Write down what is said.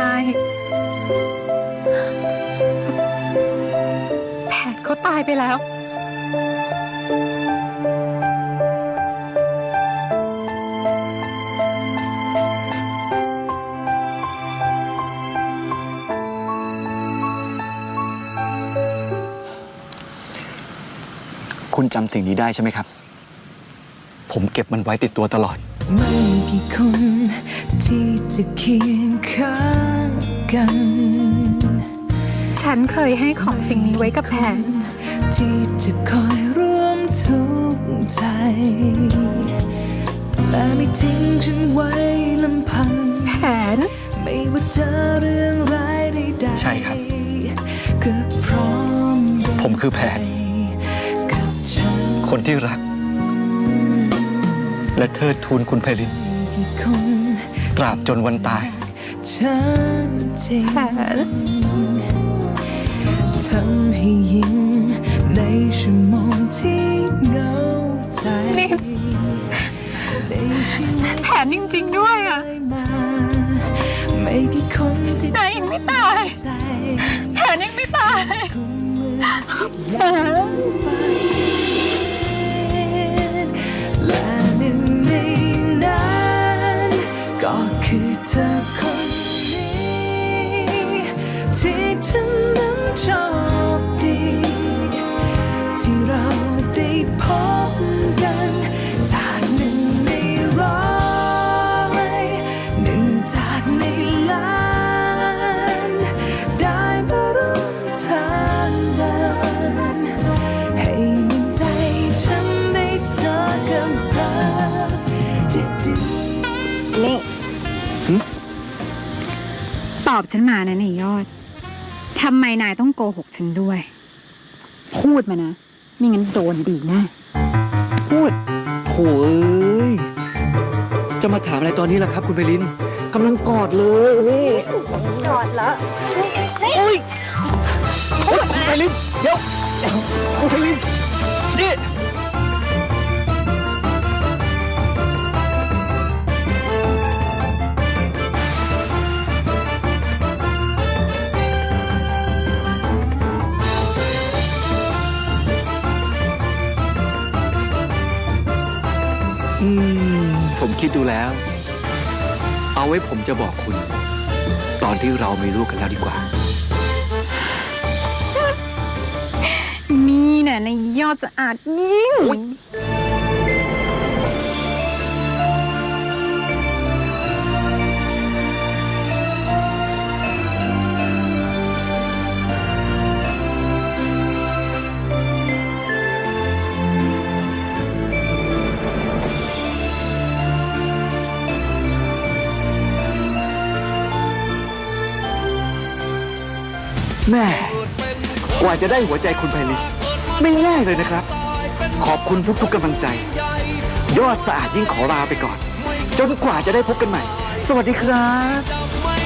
นายแผนเขาตายไปแล้ว คุณจำสิ่งนี้ได้ใช่ไหมครับ ผมเก็บมันไว้ติดตัวตลอด ไม่กี่คนที่จะเคียงข้างกัน ฉันเคยให้ของสิ่งนี้ไว้กับแผน ที่จะคอยร่วมทุกข์ใจ และไม่ทิ้งฉันไว้ลำพัง แผน ไม่ว่าเจอเรื่องร้ายใดๆใช่ครับ ก็พร้อมเดินผมคือแผน กับฉัน คนที่รัก และเทิดทูนคุณไพลินกี่คนตราบจนวันตายฉันจริงแผนทำให้ยิ้มในชั่วโมงที่เหงาใจนี่ในชีวิตแผนจริงๆด้วยอะได้มาไม่กี่คนที่นายยังไม่ตายใจแผนยังไม่ตายคุมมือแผน นี่ตอบฉันมานะนายยอดทำไมนายต้องโกหกฉันด้วย พูดมานะ ไม่งั้นโดนดีแนะพูดโถ่เอ้ยจะมาถามอะไรตอนนี้ล่ะครับ คุณไพลินกำลังกอดเลยนี่กอดแล้วโอ้ยโอ๊ยคุณไพลินเดี๋ยวคุณไพลินนี่ อืม ผมคิดดูแล้ว เอาไว้ผมจะบอกคุณ ตอนที่เรามีลูกกันแล้วดีกว่า นี่น่ะนายยอดจะอาจยิ่ง แม่กว่าจะได้หัวใจคุณไพลินไม่ง่ายเลยนะครับ ขอบคุณทุกๆกำลังใจ ยอดสะอาดยิ่งขอลาไปก่อน จนกว่าจะได้พบกันใหม่ สวัสดีครับ